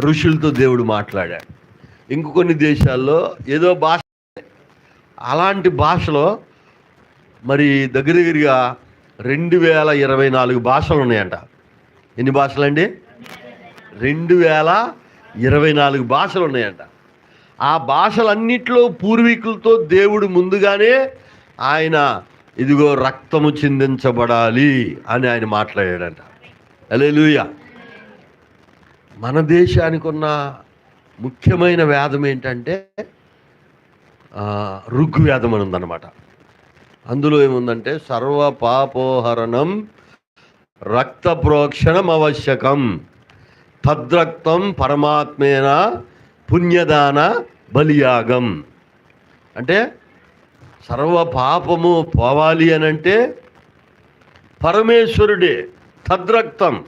ఋషులతో దేవుడు మాట్లాడాడు. ఇంక కొన్ని దేశాల్లో ఏదో భాష అలాంటి భాషలో మరి దగ్గర దగ్గరగా రెండు వేల ఇరవై నాలుగు భాషలు ఉన్నాయంట. ఎన్ని భాషలండి? రెండు వేల ఇరవై నాలుగు భాషలు ఉన్నాయంట. ఆ భాషలన్నిట్లో పూర్వీకులతో దేవుడు ముందుగానే ఆయన ఇదిగో రక్తము చిందించబడాలి అని ఆయన మాట్లాడాడంట. లూయా మన దేశానికి ఉన్న ముఖ్యమైన వ్యాధం ఏంటంటే ఋగ్వ్యాధం అని ఉందన్నమాట. అందులో ఏముందంటే సర్వ పాపోహరణం రక్త ప్రోక్షణం ఆవశ్యకం తద్రక్తం పరమాత్మేన పుణ్యదాన బలియాగం. అంటే సర్వ పాపము పోవాలి అని అంటే పరమేశ్వరుడే తద్రక్తం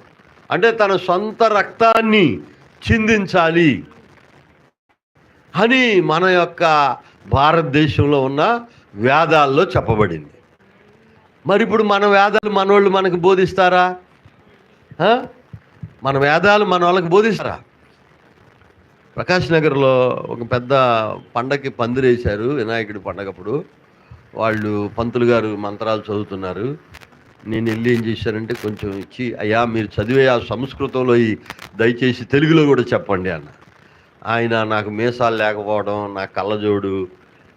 అంటే తన సొంత రక్తాన్ని చిందించాలి. అని మన యొక్క భారతదేశంలో ఉన్న వేదాల్లో చెప్పబడింది. మరి ఇప్పుడు మన వేదాలు మనోళ్ళు మనకు బోధిస్తారా? మన వేదాలు మన వాళ్ళకి బోధిస్తారా? ప్రకాష్ నగర్లో ఒక పెద్ద పండగకి పందిరేశారు వినాయకుడి పండగప్పుడు. వాళ్ళు పంతులు గారు మంత్రాలు చదువుతున్నారు. నేను వెళ్ళి ఏం చేశానంటే కొంచెం ఇచ్చి అయ్యా మీరు చదివే ఆ సంస్కృతంలో ఈ దయచేసి తెలుగులో కూడా చెప్పండి అన్న. ఆయన నాకు మీసాలు లేకపోవడం నా కళ్ళజోడు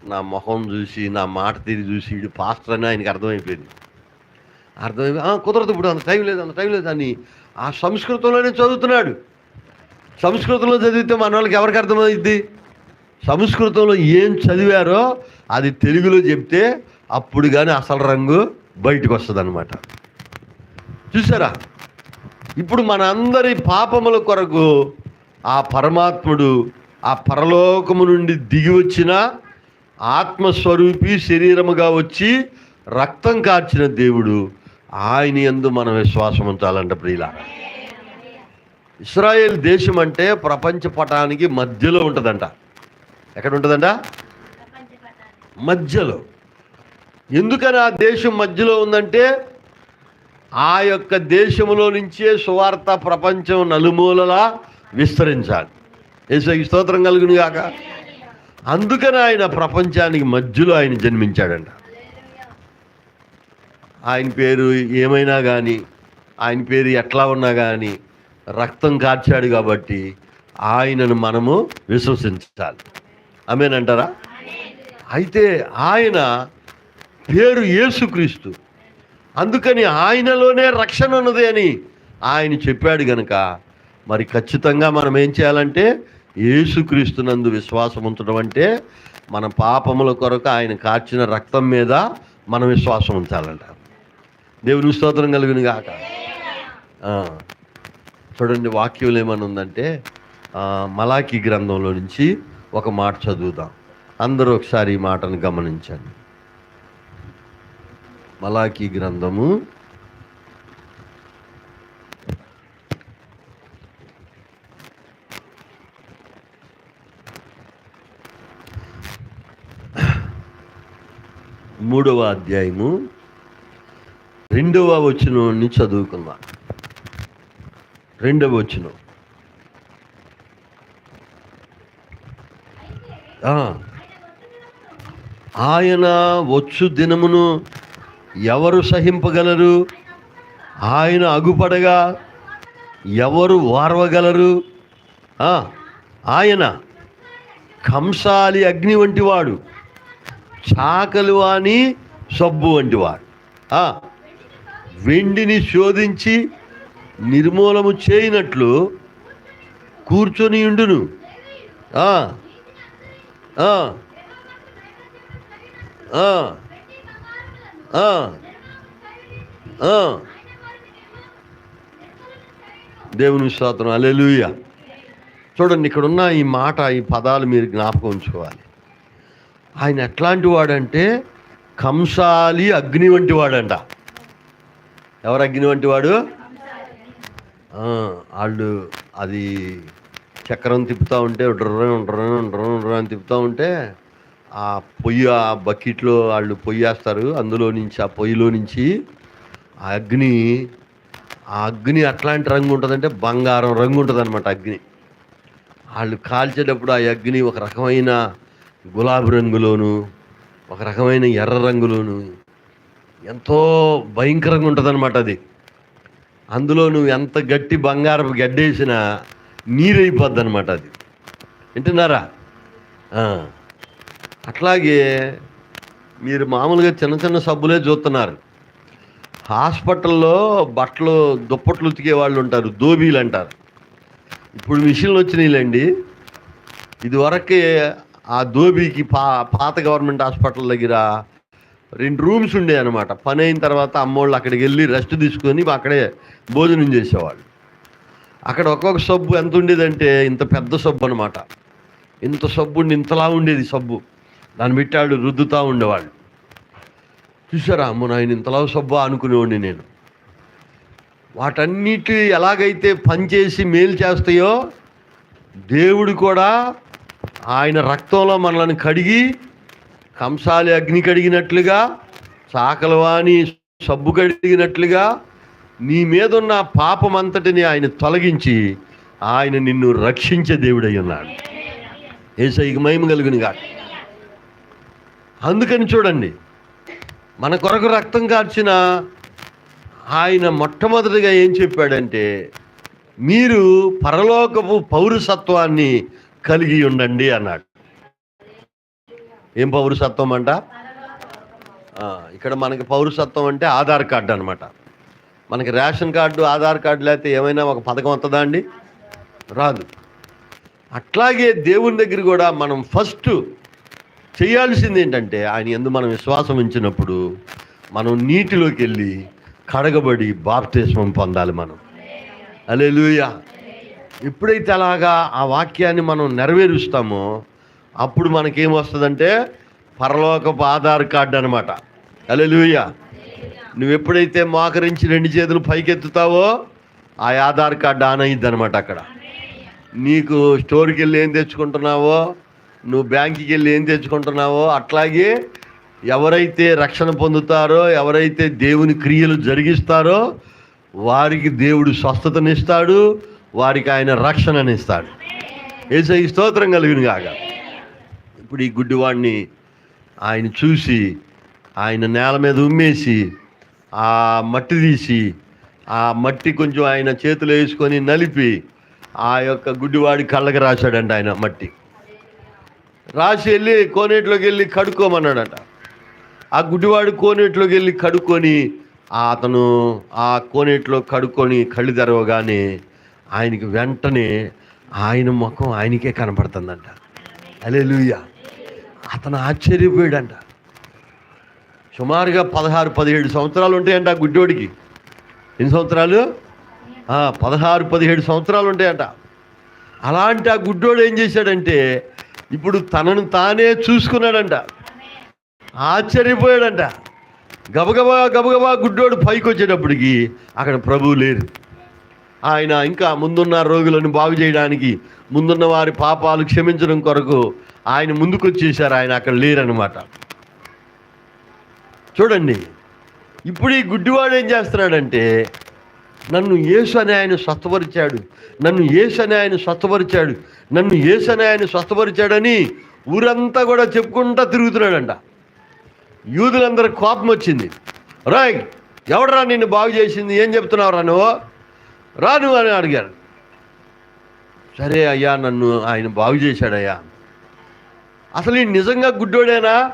నా మొహం చూసి నా మాట తీరి చూసి ఇడు పాస్టర్ అని ఆయనకి అర్థమైపోయింది. అర్థమైపోయి కుదరదు ఇప్పుడు అంత టైం లేదు అంత టైం లేదు అని ఆ సంస్కృతంలోనే చదువుతున్నాడు. సంస్కృతంలో చదివితే మన వాళ్ళకి ఎవరికి అర్థమైద్ది? సంస్కృతంలో ఏం చదివారో అది తెలుగులో చెప్తే అప్పుడు కానీ అసలు రంగు బయటకు వస్తుంది అనమాట చూసారా ఇప్పుడు మన అందరి పాపముల కొరకు ఆ పరమాత్ముడు ఆ పరలోకము నుండి దిగి వచ్చిన ఆత్మస్వరూపి శరీరముగా వచ్చి రక్తం కార్చిన దేవుడు ఆయన ఎందు మనం విశ్వాసం ఉంచాలంట ప్రియుల ఇస్రాయేల్ దేశం అంటే ప్రపంచ పటానికి మధ్యలో ఉంటుందంట. ఎక్కడ ఉంటుందంట? మధ్యలో. ఎందుకని ఆ దేశం మధ్యలో ఉందంటే ఆ యొక్క దేశంలో నుంచే సువార్త ప్రపంచం నలుమూలలా విస్తరించాలి. ఏసీ స్తోత్రం కలుగును కాక అందుకని ఆయన ప్రపంచానికి మధ్యలో ఆయన జన్మించాడంట. ఆయన పేరు ఏమైనా కానీ ఆయన పేరు ఎట్లా ఉన్నా కానీ రక్తం కార్చాడు కాబట్టి ఆయనను మనము విశ్వసించాలి. ఆమెనంటారా? అయితే ఆయన పేరు యేసుక్రీస్తు. అందుకని ఆయనలోనే రక్షణ ఉన్నది అని ఆయన చెప్పాడు గనక మరి ఖచ్చితంగా మనం ఏం చేయాలంటే యేసుక్రీస్తునందు విశ్వాసం ఉంచడం అంటే మన పాపముల కొరకు ఆయన కార్చిన రక్తం మీద మనం విశ్వాసం ఉంచాలంట. దేవుని స్తోత్రం కలిగిన కాక చూడండి వాక్యం ఏమని ఉందంటే మలాఖీ మలాకి గ్రంథంలో నుంచి ఒక మాట చదువుదాం. అందరూ ఒకసారి ఈ మాటను గమనించండి. మలాకి గ్రంథము. మూడవ అధ్యాయము. రెండవ వచనం చదువుకుందాం. రెండవ వచనం. ఆయన వచ్చు దినమును ఎవరు సహింపగలరు? ఆయన అగుపడగా ఎవరు వారవగలరు? ఆయన కంసాలి అగ్ని వంటివాడు చాకలు అని సబ్బు వంటివాడు. వెండిని శోధించి నిర్మూలము చేయనట్లు కూర్చొని ఉండును. ఆ, ఆ, ఆ. దేవుని స్తోత్రం. అలెలుయ చూడండి ఇక్కడ ఉన్న ఈ మాట ఈ పదాలు మీరు జ్ఞాపకం ఉంచుకోవాలి. ఆయన ఎట్లాంటి వాడంటే కంసాలి అగ్ని వంటి వాడంట. ఎవరు అగ్ని వంటి వాడు? వాళ్ళు అది చక్రం తిప్పుతూ ఉంటే డ్రర్రం ఉండ్రని డ్రర్రం డ్రర్రం తిప్పుతూ ఉంటే ఆ పొయ్యి ఆ బకెట్లో వాళ్ళు పొయ్యి వేస్తారు అందులో నుంచి ఆ పొయ్యిలో నుంచి ఆ అగ్ని ఆ అగ్ని అట్లాంటి రంగు ఉంటుందంటే బంగారం రంగు ఉంటుంది అనమాట అగ్ని. వాళ్ళు కాల్చేటప్పుడు ఆ అగ్ని ఒక రకమైన గులాబీ రంగులోను ఒక రకమైన ఎర్ర రంగులోను ఎంతో భయంకరంగా ఉంటుందన్నమాట అది. అందులో నువ్వు ఎంత గట్టి బంగారపు గడ్డేసినా నీరైపోద్ది అనమాట అది. వింటున్నారా? అట్లాగే మీరు మామూలుగా చిన్న చిన్న సబ్బులే చూస్తున్నారు. హాస్పిటల్లో బట్టలు దుప్పట్లు ఉతికే వాళ్ళు ఉంటారు దోబీలు అంటారు. ఇప్పుడు మిషన్లు వచ్చినాయిలేండి. ఇదివరకే ఆ దోబీకి పా పాత గవర్నమెంట్ హాస్పిటల్ దగ్గర రెండు రూమ్స్ ఉండే అనమాట పని అయిన తర్వాత అమ్మోళ్ళు అక్కడికి వెళ్ళి రెస్ట్ తీసుకొని అక్కడే భోజనం చేసేవాళ్ళు. అక్కడ ఒక్కొక్క సబ్బు ఎంత ఉండేదంటే ఇంత పెద్ద సబ్బు అనమాట ఇంత సబ్బు ఉండి ఇంతలా ఉండేది సబ్బు. దాన్ని పెట్టాడు రుద్దుతూ ఉండేవాళ్ళు. చూసారా అమ్మ నాయన ఇంతలా సబ్బు అనుకునేవాడిని నేను. వాటన్నిటి ఎలాగైతే పనిచేసి మేలు చేస్తాయో దేవుడు కూడా ఆయన రక్తంలో మనల్ని కడిగి కంసాలి అగ్ని కడిగినట్లుగా చాకలవాణి సబ్బు కడిగినట్లుగా నీ మీదున్న పాపమంతటిని ఆయన తొలగించి ఆయన నిన్ను రక్షించే దేవుడై ఉన్నాడు. ఏసైకి మహిమ కలుగునిగా అందుకని చూడండి. మన కొరకు రక్తం కార్చిన ఆయన మొట్టమొదటిగా ఏం చెప్పాడంటే మీరు పరలోకపు పౌరసత్వాన్ని కలిగి ఉండండి అన్నాడు. ఏం పౌరసత్వం అంట? ఇక్కడ మనకి పౌరసత్వం అంటే ఆధార్ కార్డు అనమాట మనకి రేషన్ కార్డు ఆధార్ కార్డు లేకపోతే ఏమైనా ఒక పథకం వస్తుందా అండి? రాదు. అట్లాగే దేవుని దగ్గర కూడా మనం ఫస్ట్ చేయాల్సింది ఏంటంటే ఆయన ఎందు మనం విశ్వాసం ఉంచినప్పుడు మనం నీటిలోకి వెళ్ళి కడగబడి బాప్తిస్మం పొందాలి మనం. అలే లూయా ఎప్పుడైతే అలాగా ఆ వాక్యాన్ని మనం నెరవేరుస్తామో అప్పుడు మనకేం వస్తుందంటే పరలోకపు ఆధార్ కార్డు అనమాట అలే లూయా నువ్వు ఎప్పుడైతే మోకరించి రెండు చేతులు పైకెత్తుతావో ఆ ఆధార్ కార్డు ఆన్ అయ్యిద్ది అనమాట అక్కడ. నీకు స్టోర్కి వెళ్ళి ఏం తెచ్చుకుంటున్నావో నువ్వు బ్యాంక్కి వెళ్ళి ఏం తెచ్చుకుంటున్నావో అట్లాగే ఎవరైతే రక్షణ పొందుతారో ఎవరైతే దేవుని క్రియలు జరిగిస్తారో వారికి దేవుడు స్వస్థతనిస్తాడు వారికి ఆయన రక్షణనిస్తాడు. ఏసై స్తోత్రం కలిగిన కాక ఇప్పుడు ఈ గుడ్డివాడిని ఆయన చూసి ఆయన నేల మీద ఉమ్మేసి ఆ మట్టి తీసి ఆ మట్టి కొంచెం ఆయన చేతిలో వేసుకొని నలిపి ఆ యొక్క గుడ్డివాడి కళ్ళకి రాశాడంట ఆయన మట్టి. రాసి వెళ్ళి కోనేటిలోకి వెళ్ళి కడుక్కోమన్నాడట. ఆ గుడ్డివాడు కోనేటిలోకి వెళ్ళి కడుక్కొని అతను ఆ కోనేటిలో కడుక్కొని కళ్ళు తెరవగానే ఆయనకి వెంటనే ఆయన ముఖం ఆయనకే కనపడుతుందంట. అలే లూయ అతను ఆశ్చర్యపోయాడంట. సుమారుగా పదహారు పదిహేడు సంవత్సరాలు ఉంటాయంట ఆ గుడ్డోడికి ఎన్ని సంవత్సరాలు? పదహారు పదిహేడు సంవత్సరాలు ఉంటాయంట. అలాంటి ఆ గుడ్డోడు ఏం చేశాడంటే ఇప్పుడు తనను తానే చూసుకున్నాడంట. ఆశ్చర్యపోయాడంట. గబగబా గబగబా గుడ్డోడు పైకి వచ్చేటప్పటికి అక్కడ ప్రభువు లేరు. ఆయన ఇంకా ముందున్న రోగులను బాగు చేయడానికి ముందున్న వారి పాపాలు క్షమించడం కొరకు ఆయన ముందుకు వచ్చేసారు. ఆయన అక్కడ లేరనమాట చూడండి ఇప్పుడు ఈ గుడ్డివాడు ఏం చేస్తున్నాడంటే నన్ను యేసు అని ఆయన స్వస్థపరిచాడు నన్ను యేసు అనే ఆయన స్వస్థపరిచాడు నన్ను యేసు అని ఆయన స్వస్థపరిచాడని ఊరంతా కూడా చెప్పుకుంటా తిరుగుతున్నాడంట. యూదులందరూ కోపం వచ్చింది. రాయ్ ఎవడరా నిన్ను బాగు చేసింది? ఏం చెప్తున్నావు రా నువ్వు? రా నువ్వు అని అడిగారు. సరే అయ్యా నన్ను ఆయన బాగు చేశాడయ్యా. అసలు ఈ నిజంగా గుడ్డోడేనా?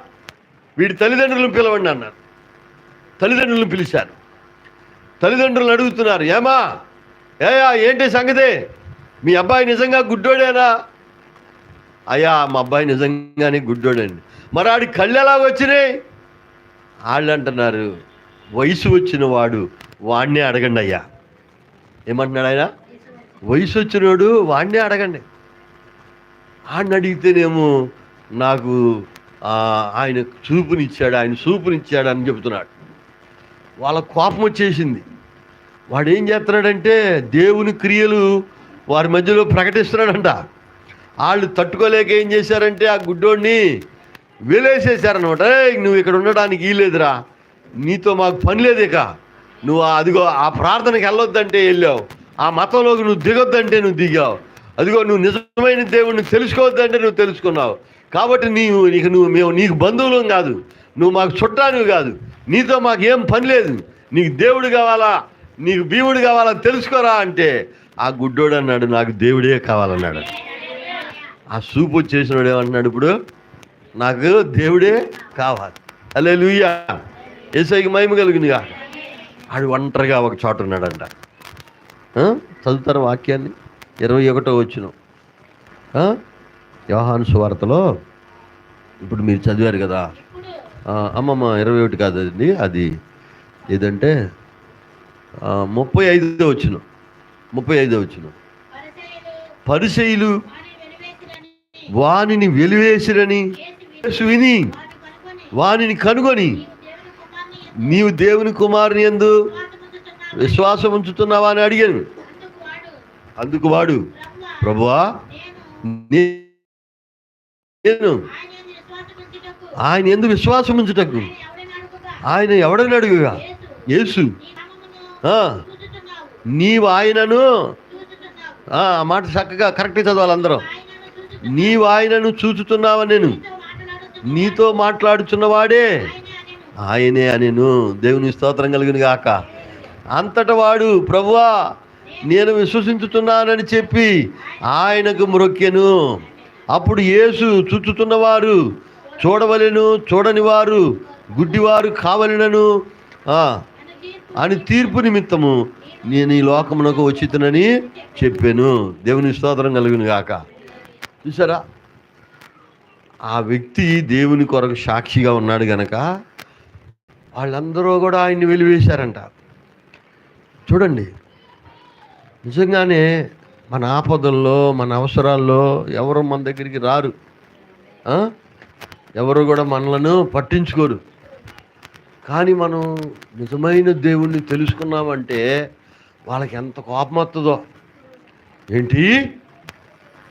వీడి తల్లిదండ్రులను పిలవండి అన్నారు. తల్లిదండ్రులను పిలిచారు. తల్లిదండ్రులను అడుగుతున్నారు. ఏమా? ఏయా ఏంటి సంగతి? మీ అబ్బాయి నిజంగా గుడ్డోడేనా? అయ్యా మా అబ్బాయి నిజంగానే గుడ్డోడండి. మరి ఆడి కళ్ళు ఎలా వచ్చినాయి? వాళ్ళు అంటున్నారు వయసు వచ్చిన వాడు వాడినే అడగండి అయ్యా. ఏమంటున్నాడు ఆయన? వయసు వచ్చినోడు వాడినే అడగండి. ఆడిని అడిగితేనేమో నాకు ఆయన చూపునిచ్చాడు ఆయన చూపునిచ్చాడు అని చెబుతున్నాడు. వాళ్ళ కోపం వచ్చేసింది. వాడు ఏం చేస్తున్నాడంటే దేవుని క్రియలు వారి మధ్యలో ప్రకటిస్తున్నాడంట. వాళ్ళు తట్టుకోలేక ఏం చేశారంటే ఆ గుడ్డోడిని వేలేసేసారనమాట నువ్వు ఇక్కడ ఉండడానికి వీలేదురా నీతో మాకు పని లేదు ఇక. నువ్వు అదిగో ఆ ప్రార్థనకి వెళ్ళొద్దంటే వెళ్ళావు. ఆ మతంలోకి నువ్వు దిగొద్దంటే నువ్వు దిగావు. అదిగో నువ్వు నిజమైన దేవుడిని తెలుసుకోవద్దంటే నువ్వు తెలుసుకున్నావు. కాబట్టి నీవు నీకు నువ్వు మేము నీకు బంధువులం కాదు. నువ్వు మాకు చుట్టానివి కాదు. నీతో మాకు ఏం పని లేదు. నీకు దేవుడు కావాలా? నీకు భీముడు కావాలా తెలుసుకోరా అంటే ఆ గుడ్డోడు అన్నాడు నాకు దేవుడే కావాలన్నాడు. ఆ సూపు వచ్చేసినాడు ఏమంటున్నాడు ఇప్పుడు? నాకు దేవుడే కావాలి. అలే లూయా ఏసైకి మహిమ కలిగిందిగా ఆడు ఒంటరిగా ఒక చోట ఉన్నాడంట. చదువుతారు వాక్యాన్ని? ఇరవై ఒకటో వచ్చిన యోహాను సువార్తలో. ఇప్పుడు మీరు చదివారు కదా. అమ్మమ్మ ఇరవై ఒకటి కాదండి అది ఏదంటే ముప్పై ఐదో వచ్చిన ముప్పై ఐదో వచ్చిన పరిశైలు వానిని వెలివేసిరని విని వానిని కనుగొని నీవు దేవుని కుమారుని ఎందు విశ్వాసం ఉంచుతున్నావా అని అడిగాను. అందుకు వాడు ప్రభువా నేను ఆయన ఎందు విశ్వాసం ఉంచుటకు? ఆయన ఎవడని అడుగుగా? యేసు. నీవు ఆయనను ఆ మాట చక్కగా కరెక్ట్గా చదవాలి అందరం. నీవు ఆయనను చూచుతున్నావా నేను? నీతో మాట్లాడుచున్నవాడే ఆయనే అనేను. దేవుని స్తోత్రం కలిగిన గాక. అంతట వాడు ప్రభువా నేను విశ్వసించుతున్నానని చెప్పి ఆయనకు మొరొక్కెను అప్పుడు యేసు చుచ్చుతున్నవారు చూడవలెను చూడని వారు గుడ్డివారు కావలెనను. అని తీర్పు నిమిత్తము నేను ఈ లోకమునకు వచ్చితునని చెప్పాను. దేవుని స్తోత్రం కలిగిన గాక. చూసారా ఆ వ్యక్తి దేవుని కొరకు సాక్షిగా ఉన్నాడు గనక వాళ్ళందరూ కూడా ఆయన్ని వెలివేశారంట. చూడండి నిజంగానే మన ఆపదల్లో మన అవసరాల్లో ఎవరు మన దగ్గరికి రారు. ఎవరు కూడా మనలను పట్టించుకోరు. కానీ మనం నిజమైన దేవుణ్ణి తెలుసుకున్నామంటే వాళ్ళకి ఎంత కోపం వస్తుందో ఏంటి?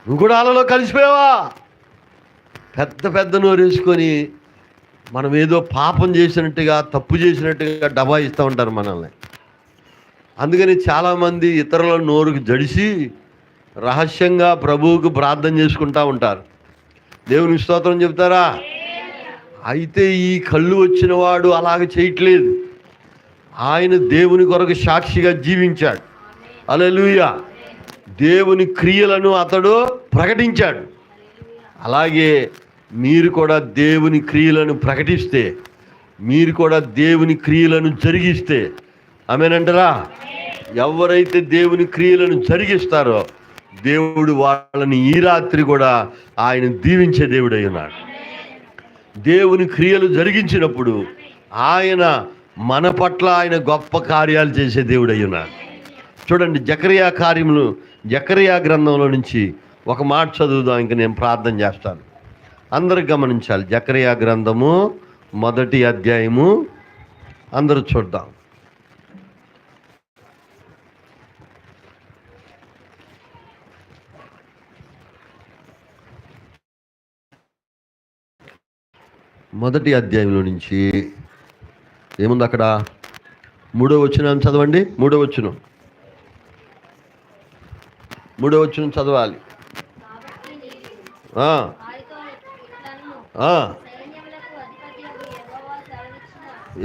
నువ్వు కూడా వాళ్ళలో కలిసిపోయావా? పెద్ద పెద్ద నోరేసుకొని మనం ఏదో పాపం చేసినట్టుగా తప్పు చేసినట్టుగా డబా ఇస్తూ ఉంటారు మనల్ని. అందుకని చాలామంది ఇతరుల నోరుకు జడిసి రహస్యంగా ప్రభువుకు ప్రార్థన చేసుకుంటూ ఉంటారు. దేవుని స్తోత్రం చెప్తారా? అయితే ఈ కళ్ళు వచ్చిన వాడు అలాగ చేయట్లేదు. ఆయన దేవుని కొరకు సాక్షిగా జీవించాడు. అలలుయ దేవుని క్రియలను అతడు ప్రకటించాడు. అలాగే మీరు కూడా దేవుని క్రియలను ప్రకటిస్తే మీరు కూడా దేవుని క్రియలను జరిగిస్తే ఆమెనంటారా? ఎవరైతే దేవుని క్రియలను జరిగిస్తారో దేవుడు వాళ్ళని ఈ రాత్రి కూడా ఆయన దీవించే దేవుడై ఉన్నాడు. దేవుని క్రియలు జరిగించినప్పుడు ఆయన మన పట్ల ఆయన గొప్ప కార్యాలు చేసే దేవుడు అయ్యున్నాడు చూడండి జకరియా కార్యములు జకరియా గ్రంథంలో నుంచి ఒక మాట చదువుదాం ఇంకా నేను ప్రార్థన చేస్తాను. అందరు గమనించాలి జకరియా గ్రంథము మొదటి అధ్యాయము అందరూ చూద్దాం. మొదటి అధ్యాయంలో నుంచి ఏముంది అక్కడ? మూడో వచ్చిన చదవండి. మూడో వచ్చును మూడో వచ్చిన చదవాలి.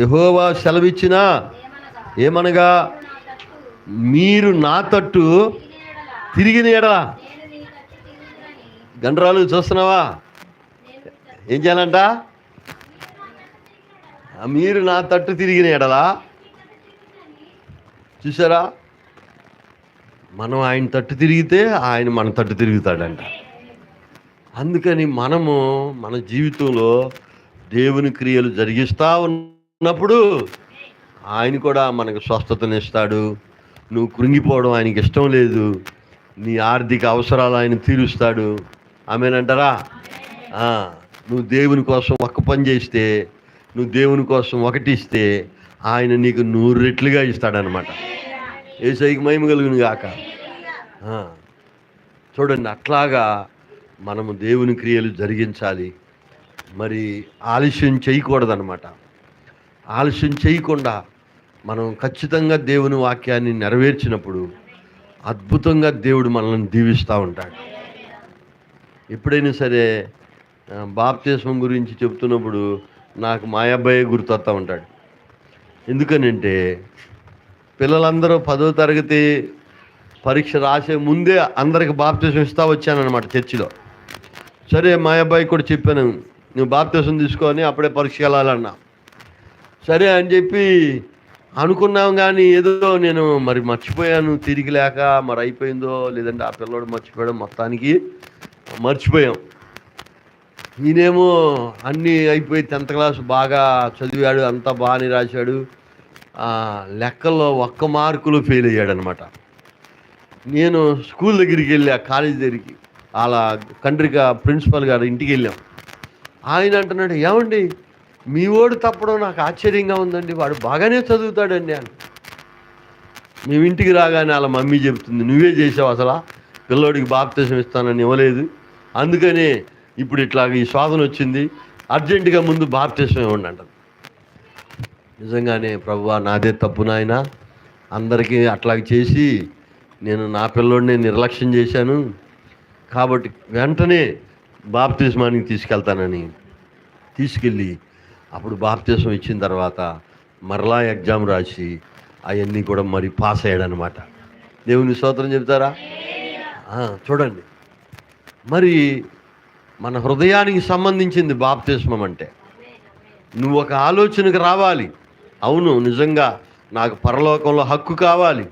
యహోవా సెలవిచ్చిన. ఏమనగా? మీరు నా తట్టు తిరిగిన ఎడలా. గండ్రాలు చూస్తున్నావా? ఏం చేయాలంట? మీరు నా తట్టు తిరిగిన ఎడలా? చూసారా మనం ఆయన తట్టు తిరిగితే ఆయన మన తట్టు తిరుగుతాడంట. అందుకని మనము మన జీవితంలో దేవుని క్రియలు జరిగిస్తూ ఉన్నప్పుడు ఆయన కూడా మనకు స్వస్థతనిస్తాడు నువ్వు కృంగిపోవడం ఆయనకి ఇష్టం లేదు. నీ ఆర్థిక అవసరాలు ఆయన తీరుస్తాడు. ఆమెనంటారా? నువ్వు దేవుని కోసం ఒక్క పని చేస్తే నువ్వు దేవుని కోసం ఒకటి ఇస్తే ఆయన నీకు నూరు రెట్లుగా ఇస్తాడనమాట ఏసైకి మహిమ కలుగును గాక. చూడండి అట్లాగా మనము దేవుని క్రియలు జరిగించాలి. మరి ఆలస్యం చేయకూడదనమాట ఆలస్యం చేయకుండా మనం ఖచ్చితంగా దేవుని వాక్యాన్ని నెరవేర్చినప్పుడు అద్భుతంగా దేవుడు మనల్ని దీవిస్తూ ఉంటాడు. ఎప్పుడైనా సరే బాప్తీస్వం గురించి చెప్తున్నప్పుడు నాకు మా అబ్బాయి గుర్తొస్తూ ఉంటాడు. ఎందుకనంటే పిల్లలందరూ పదో తరగతి పరీక్ష రాసే ముందే అందరికి బాప్తీసం ఇస్తా వచ్చానమాట చర్చిలో. సరే మా అబ్బాయి కూడా చెప్పాను నువ్వు బాప్తీసం తీసుకొని అప్పుడే పరీక్ష వెళ్ళాలన్నా. సరే అని చెప్పి అనుకున్నాం కానీ ఏదో నేను మరి మర్చిపోయాను తిరిగి లేక మరి అయిపోయిందో లేదంటే ఆ పిల్లోడు మర్చిపోయాడు మొత్తానికి మర్చిపోయాం. ఈయనేమో అన్నీ అయిపోయి టెన్త్ క్లాస్ బాగా చదివాడు అంతా బాగానే రాశాడు. లెక్కల్లో ఒక్క మార్కులు ఫెయిల్ అయ్యాడనమాట. నేను స్కూల్ దగ్గరికి వెళ్ళా కాలేజ్ దగ్గరికి అలా కండ్రిక ప్రిన్సిపల్ గారు ఇంటికి వెళ్ళాం. ఆయన అంటున్నాడు ఏమండి మీ ఓడు తప్పడం నాకు ఆశ్చర్యంగా ఉందండి వాడు బాగానే చదువుతాడండి అని. మేము ఇంటికి రాగానే వాళ్ళ మమ్మీ చెప్తుంది నువ్వే చేసావు అసలు పిల్లోడికి బాప్తీసం ఇస్తానని ఇవ్వలేదు. అందుకనే ఇప్పుడు ఇట్లాగ ఈ శోధన వచ్చింది. అర్జెంటుగా ముందు బాప్తీసం ఇవ్వండి అంటారు. నిజంగానే ప్రభువా నాదే తప్పు నాయన. అందరికీ అట్లా చేసి నేను నా పిల్లోడిని నిర్లక్ష్యం చేశాను. కాబట్టి వెంటనే బాప్తిస్మానికి తీసుకెళ్తానని తీసుకెళ్ళి అప్పుడు బాప్తిజం ఇచ్చిన తర్వాత మరలా ఎగ్జామ్ రాసి అవన్నీ కూడా మరి పాస్ అయ్యాడనమాట దేవుని స్తోత్రం చెప్తారా చూడండి. మరి మన హృదయానికి సంబంధించింది బాప్తిస్మం అంటే. నువ్వు ఒక ఆలోచనకు రావాలి. అవును నిజంగా నాకు పరలోకంలో హక్కు కావాలి.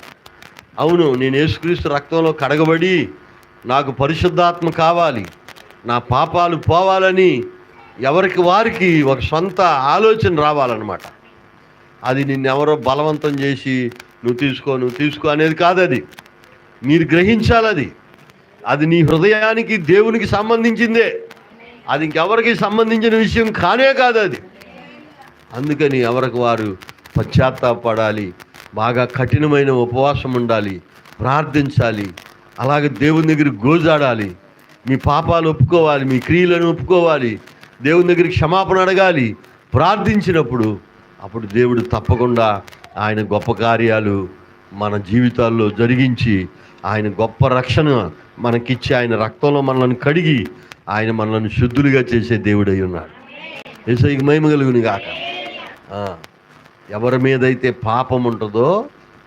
అవును నేను యేసుక్రీస్తు రక్తంలో కడగబడి నాకు పరిశుద్ధాత్మ కావాలి. నా పాపాలు పోవాలని ఎవరికి వారికి ఒక సొంత ఆలోచన రావాలన్నమాట. అది నిన్నెవరో బలవంతం చేసి నువ్వు తీసుకో నువ్వు తీసుకో అనేది కాదు అది మీరు గ్రహించాలి అది అది నీ హృదయానికి దేవునికి సంబంధించిందే. అది ఇంకెవరికి సంబంధించిన విషయం కానే కాదు అది. అందుకని ఎవరికి వారు పశ్చాత్తాపడాలి బాగా కఠినమైన ఉపవాసం ఉండాలి ప్రార్థించాలి అలాగే దేవుని దగ్గర గోజాడాలి మీ పాపాలు ఒప్పుకోవాలి మీ క్రియలను ఒప్పుకోవాలి దేవుని దగ్గర క్షమాపణ అడగాలి ప్రార్థించినప్పుడు అప్పుడు దేవుడు తప్పకుండా ఆయన గొప్ప కార్యాలు మన జీవితాల్లో జరిగించి ఆయన గొప్ప రక్షణ మనకిచ్చి ఆయన రక్తంలో మనల్ని కడిగి ఆయన మనల్ని శుద్ధులుగా చేసే దేవుడై ఉన్నాడు. ఏసైకి మహిమ కలుగుని కాక ఎవరి మీద అయితే పాపం ఉంటుందో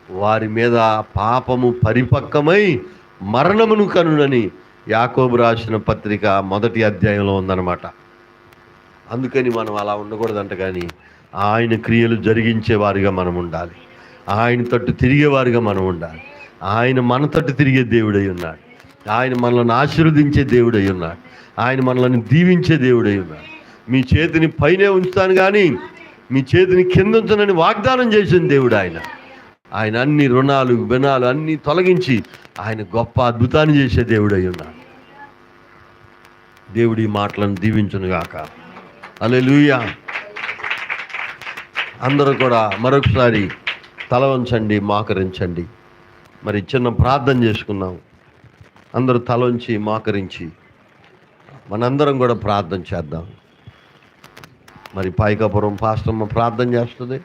వారి మీద పాపము పరిపక్వమై మరణమును కనునని యాకోబు రాసిన పత్రిక మొదటి అధ్యాయంలో ఉందన్నమాట. అందుకని మనం అలా ఉండకూడదంట కానీ ఆయన క్రియలు జరిగించేవారిగా మనం ఉండాలి. ఆయన తట్టు తిరిగేవారిగా మనం ఉండాలి. ఆయన మన తట్టు తిరిగే దేవుడై ఉన్నాడు. ఆయన మనల్ని ఆశీర్వదించే దేవుడై ఉన్నాడు. ఆయన మనల్ని దీవించే దేవుడై ఉన్నాడు. మీ చేతిని పైనే ఉంచుతాను కానీ మీ చేతిని కింద ఉంచనని వాగ్దానం చేసిన దేవుడు ఆయన. ఆయన అన్ని రుణాలు వినాలు అన్నీ తొలగించి ఆయన గొప్ప అద్భుతాన్ని చేసే దేవుడై ఉన్నాడు. దేవుడి మాటలను దీవించునుగాక లూయా అందరూ కూడా మరొకసారి తల వంచండి మాకరించండి. మరి చిన్న ప్రార్థన చేసుకున్నాం అందరూ తలొంచి మాకరించి మోకరించి మనందరం కూడా ప్రార్థన చేద్దాం. మరి పాయికాపురం పాస్టమ్మ ప్రార్థన చేస్తుంది.